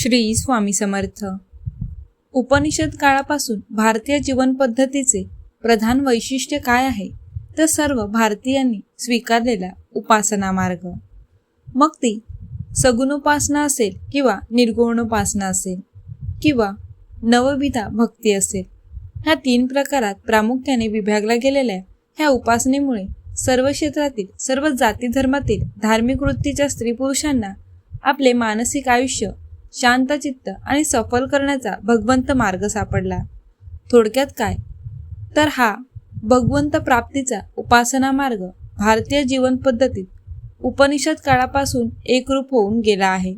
श्री स्वामी समर्थ. उपनिषद काळापासून भारतीय जीवनपद्धतीचे प्रधान वैशिष्ट्य काय आहे? तर सर्व भारतीयांनी स्वीकारलेला उपासना मार्ग. मग ती सगुणोपासना असेल किंवा निर्गुणोपासना असेल किंवा नवविधा भक्ती असेल ह्या तीन प्रकारात प्रामुख्याने विभागल्या गेलेल्या ह्या उपासनेमुळे सर्व क्षेत्रातील सर्व जाती धर्मातील धार्मिक वृत्तीच्या स्त्री पुरुषांना आपले मानसिक आयुष्य शांतचित्त आणि सफल करण्याचा भगवंत मार्ग सापडला. थोडक्यात काय? तर हा भगवंत प्राप्तीचा उपासना मार्ग भारतीय जीवन पद्धतीत उपनिषद काळापासून एकरूप होऊन गेला आहे.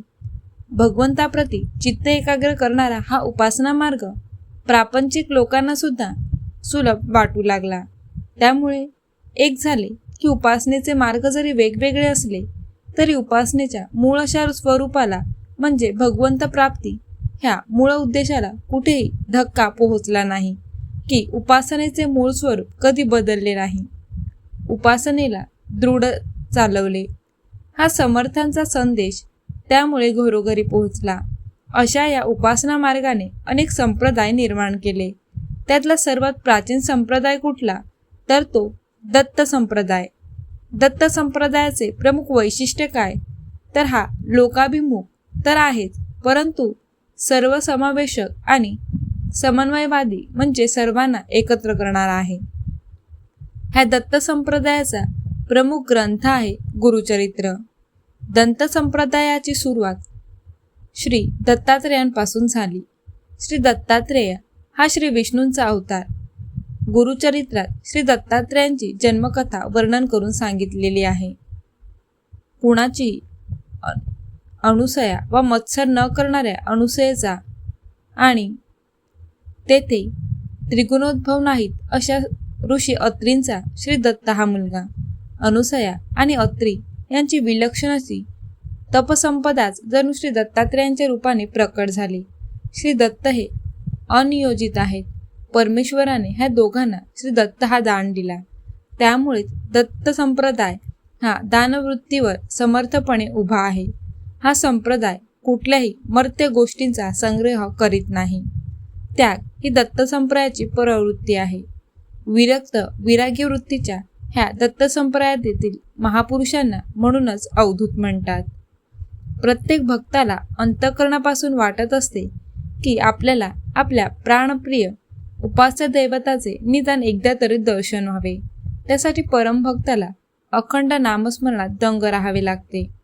भगवंताप्रती चित्त एकाग्र करणारा हा उपासना मार्ग प्रापंचिक लोकांना सुद्धा सुलभ वाटू लागला. त्यामुळे एक झाले की उपासनेचे मार्ग जरी वेगवेगळे असले तरी उपासनेच्या मूळ अशा स्वरूपाला म्हणजे भगवंत प्राप्ती ह्या मूळ उद्देशाला कुठेही धक्का पोहोचला नाही की उपासनेचे मूळ स्वरूप कधी बदलले नाही. उपासनेला दृढ चालवले. हा समर्थांचा संदेश त्यामुळे घरोघरी पोहोचला. अशा या उपासना मार्गाने अनेक संप्रदाय निर्माण केले. त्यातला सर्वात प्राचीन संप्रदाय कुठला? तर तो दत्त संप्रदाय. दत्त संप्रदायाचे प्रमुख वैशिष्ट्य काय? तर हा लोकाभिमुख तर आहेच परंतु सर्वसमावेशक आणि समन्वयवादी म्हणजे सर्वांना एकत्र करणारा आहे. ह्या दत्त संप्रदायाचा प्रमुख ग्रंथ आहे गुरुचरित्र. दंत संप्रदायाची सुरुवात श्री दत्तात्रेयांपासून झाली. श्री दत्तात्रेय हा श्री विष्णूंचा अवतार. गुरुचरित्रात श्री दत्तात्रेयांची जन्मकथा वर्णन करून सांगितलेली आहे. कुणाची अनुसया व मत्सर न करणाऱ्या अनुसयेचा आणि तेथे त्रिगुणोद्भव नाहीत अशा ऋषी अत्रींचा श्री दत्त हा मुलगा. अनुसया आणि अत्री यांची विलक्षण अशी तपसंपदाच जणू श्री दत्तात्रेयांच्या रूपाने प्रकट झाली. श्री दत्त हे अनियोजित आहेत. परमेश्वराने ह्या दोघांना श्री दत्त हा दान दिला. त्यामुळेच दत्त संप्रदाय हा दानवृत्तीवर समर्थपणे उभा आहे. हा संप्रदाय कुठल्याही मर्त्य गोष्टींचा संग्रह करीत नाही. त्याग ही दत्त संप्रदायाची प्रवृत्ती आहे. विरक्त विरागी वृत्तीच्या ह्या दत्त संप्रदायातील महापुरुषांना म्हणूनच अवधूत म्हणतात. प्रत्येक भक्ताला अंतकरणापासून वाटत असते की आपल्याला आपल्या प्राणप्रिय उपास्य दैवताचे निदान एकदा तरी दर्शन व्हावे. त्यासाठी परमभक्ताला अखंड नामस्मरणात दंग राहावे लागते.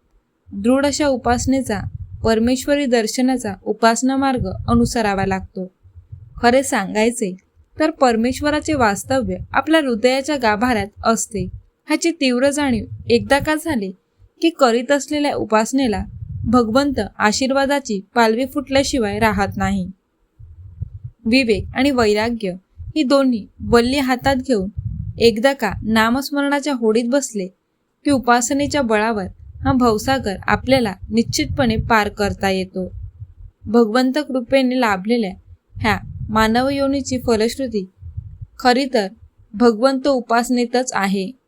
दृढ अशा उपासनेचा परमेश्वरी दर्शनाचा उपासना मार्ग अनुसरावा लागतो. खरे सांगायचे तर परमेश्वराचे वास्तव्य आपल्या हृदयाच्या गाभाऱ्यात असते. ह्याची तीव्र जाणीव एकदा का झाली की करीत असलेल्या उपासनेला भगवंत आशीर्वादाची पालवी फुटल्याशिवाय राहत नाही. विवेक आणि वैराग्य ही दोन्ही वल्ली हातात घेऊन एकदा का नामस्मरणाच्या होडीत बसले की उपासनेच्या बळावर हा भवसागर आपल्याला निश्चितपणे पार करता येतो. भगवंत कृपेने लाभलेल्या ह्या मानव योनीची फलश्रुती खरी तर भगवंत उपासनेतच आहे.